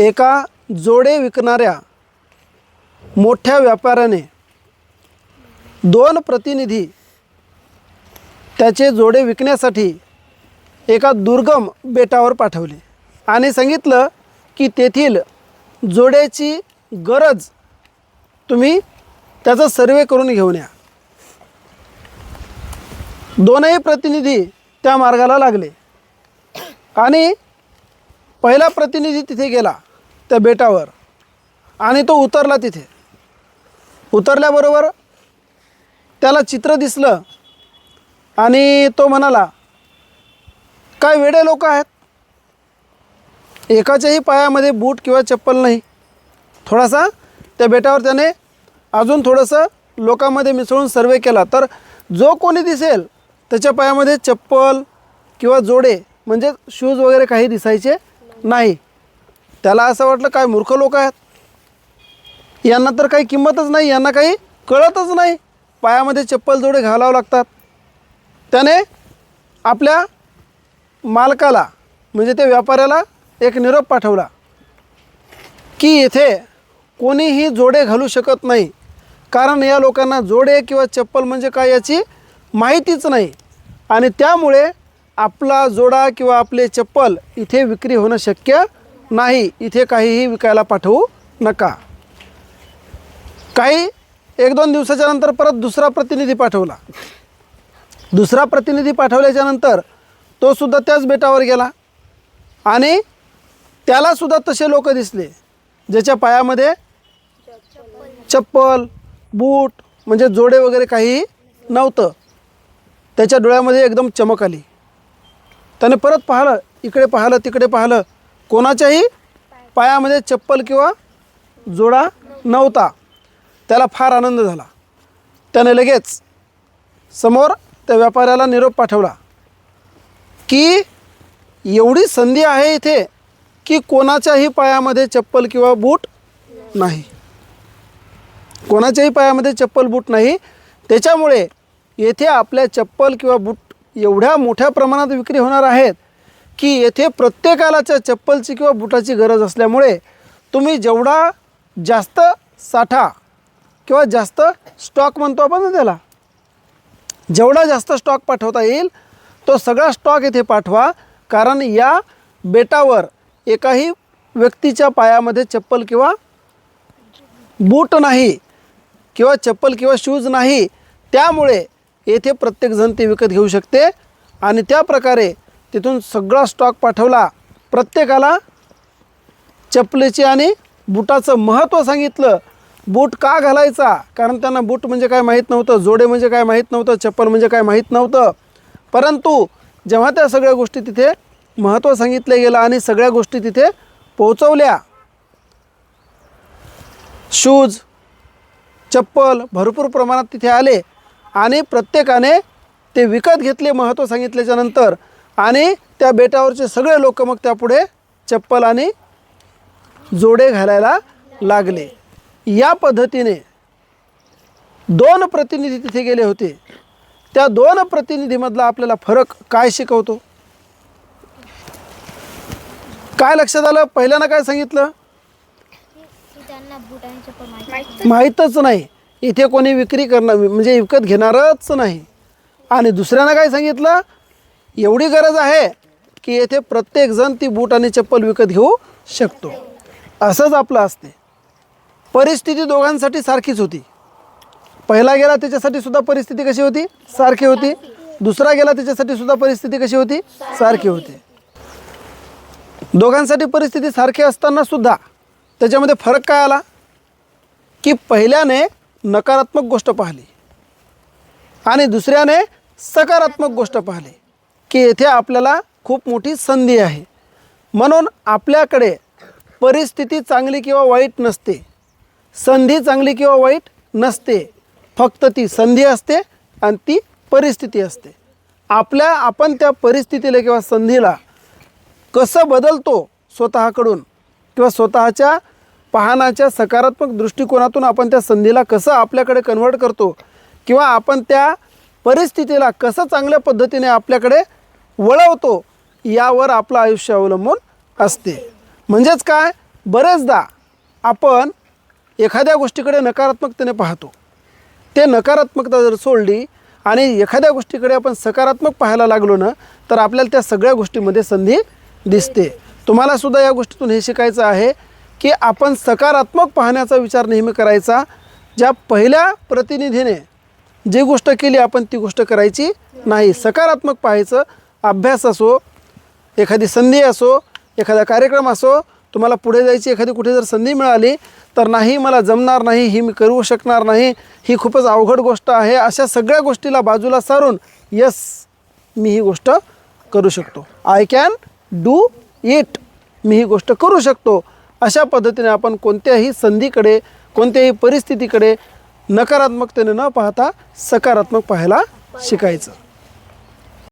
एका जोडे विकणाऱ्या मोठ्या व्यापाऱ्याने दोन प्रतिनिधी त्याचे जोडे विकण्यासाठी एका दुर्गम बेटावर पाठवले. आणि सांगितलं की तेथील जोड्याची गरज तुम्ही त्याचा सर्वे करून घेऊन या. दोनही प्रतिनिधी त्या मार्गाला लागले. आणि पहिला प्रतिनिधी तिथे गेला. त्या बेटावर. आणि तो उतरला तिथे. उतरल्याबरोबर त्याला चित्र दिसलं. आणि तो म्हणाला काय वेडे लोक आहेत. एकाच्याही पायामध्ये बूट किंवा चप्पल नाही. थोडासा त्या बेटावर त्याने अजून थोडंसं लोकांमध्ये मिसळून सर्वे केला. तर जो कोणी दिसेल त्याच्या पायामध्ये चप्पल किंवा जोडे म्हणजे शूज वगैरे काही दिसायचे नाही. त्याला असं वाटलं काय मूर्ख लोक आहेत? यांना तर काही किंमतच नाही यांना काही कळतच नाही. पायामध्ये चप्पल जोडे घालावं लागतात. त्याने आपल्या मालकाला म्हणजे त्या व्यापाऱ्याला एक निरोप पाठवला की येथे कोणीही जोडे घालू शकत नाही. कारण या लोकांना जोडे किंवा चप्पल म्हणजे काय याची माहितीच नाही. आणि त्यामुळे आपला जोडा किंवा आपले चप्पल इथे विक्री होणं शक्य नाही इथे काहीही विकायला पाठवू नका. काही एक दोन दिवसाच्या नंतर परत दुसरा प्रतिनिधी पाठवला. दुसरा प्रतिनिधी पाठवल्याच्या नंतर तो सुद्धा त्याच बेटावर गेला. आणि त्यालासुद्धा तसे लोक दिसले ज्याच्या पायामध्ये चप्पल बूट म्हणजे जोडे वगैरे काही नव्हतं. त्याच्या डोळ्यामध्ये एकदम चमक आली. त्याने परत पाहिलं इकडे पाहिलं तिकडे पाहिलं. कोणाच्याही पायामध्ये चप्पल किंवा जोडा नव्हता. त्याला फार आनंद झाला. त्याने लगेच समोर त्या व्यापाऱ्याला निरोप पाठवला की एवढी संधी आहे इथे की कोणाच्याही पायामध्ये चप्पल किंवा बूट नाही. कोणाच्याही पायामध्ये चप्पल बूट नाही. त्याच्यामुळे येथे आपल्या चप्पल किंवा बूट एवढ्या मोठ्या प्रमाणात विक्री होणार आहेत की येथे प्रत्येकालाच्या चप्पलची किंवा बुटाची गरज असल्यामुळे तुम्ही जेवढा जास्त साठा किंवा जास्त स्टॉक म्हणतो आपण ना त्याला जेवढा जास्त स्टॉक पाठवता येईल तो सगळा स्टॉक येथे पाठवा. कारण या बेटावर एकाही व्यक्तीच्या पायामध्ये चप्पल किंवा बूट नाही किंवा चप्पल किंवा शूज नाही त्यामुळे येथे प्रत्येकजण ते विकत घेऊ शकते. आणि त्या प्रकारे तिथून सगळा स्टॉक पाठवला. प्रत्येकाला चपलेचे आणि बुटाचं महत्त्व सांगितलं. बूट का घालायचा? कारण त्यांना बूट म्हणजे काय माहीत नव्हतं जोडे म्हणजे काय माहीत नव्हतं चप्पल म्हणजे काय माहीत नव्हतं. परंतु जेव्हा त्या सगळ्या गोष्टी तिथे महत्त्व सांगितलं गेलं आणि सगळ्या गोष्टी तिथे पोहोचवल्या. शूज चप्पल भरपूर प्रमाणात तिथे आले आणि प्रत्येकाने ते विकत घेतले महत्त्व सांगितल्याच्यानंतर आणि त्या बेटावरचे सगळे लोक मग त्यापुढे चप्पल आणि जोडे घालायला लागले. या पद्धतीने दोन प्रतिनिधी तिथे गेले होते. त्या दोन प्रतिनिधीमधला आपल्याला फरक काय शिकवतो? काय लक्षात आलं? पहिल्यानं काय सांगितलं? माहीतच नाही. इथे कोणी विक्री करणार म्हणजे विकत घेणारच नाही. आणि दुसऱ्यानं काय सांगितलं? एवढी गरज आहे की येथे प्रत्येकजण ती बूट आणि चप्पल विकत घेऊ शकतो. असंच आपलं असते. परिस्थिती दोघांसाठी सारखीच होती. पहिला गेला त्याच्यासाठी सुद्धा परिस्थिती कशी होती? सारखी होती. दुसरा गेला त्याच्यासाठी सुद्धा परिस्थिती कशी होती? सारखी होती. दोघांसाठी परिस्थिती सारखी असताना सुद्धा त्याच्यामध्ये फरक काय आला? की पहिल्याने नकारात्मक गोष्ट पाहिली आणि दुसऱ्याने सकारात्मक गोष्ट पाहिली. की येथे आपल्याला खूप मोठी संधी आहे. म्हणून आपल्याकडे परिस्थिती चांगली किंवा वाईट नसते. संधी चांगली किंवा वाईट नसते. फक्त ती संधी असते आणि ती परिस्थिती असते. आपल्या आपण त्या परिस्थितीला किंवा संधीला कसं बदलतो स्वतःकडून किंवा स्वतःच्या पाहण्याच्या सकारात्मक दृष्टिकोनातून आपण त्या संधीला कसं आपल्याकडे कन्व्हर्ट करतो किंवा आपण त्या परिस्थितीला कसं चांगल्या पद्धतीने आपल्याकडे वळवतो यावर आपलं आयुष्य अवलंबून असते. म्हणजेच काय? बरेचदा आपण एखाद्या गोष्टीकडे नकारात्मकतेने पाहतो. ते नकारात्मकता जर सोडली आणि एखाद्या गोष्टीकडे आपण सकारात्मक पाहायला लागलो ना तर आपल्याला त्या सगळ्या गोष्टीमध्ये संधी दिसते. तुम्हालासुद्धा या गोष्टीतून हे शिकायचं आहे की आपण सकारात्मक पाहण्याचा विचार नेहमी करायचा ज्या पहिल्या प्रतिनिधीने जी गोष्ट केली आपण ती गोष्ट करायची नाही. सकारात्मक पाहायचं अभ्यास असो एखादी संधी असो एखादा कार्यक्रम असो तुम्हाला पुढे जायची एखादी कुठे जर संधी मिळाली तर नाही मला जमणार नाही ही मी करू शकणार नाही ही खूपच अवघड गोष्ट आहे अशा सगळ्या गोष्टीला बाजूला सारून यस मी ही गोष्ट करू शकतो. आय कॅन डू इट मी ही गोष्ट करू शकतो. अशा पद्धतीने आपण कोणत्याही संधीकडे कोणत्याही परिस्थितीकडे नकारात्मकतेने न पाहता सकारात्मक पाहायला शिकायचं.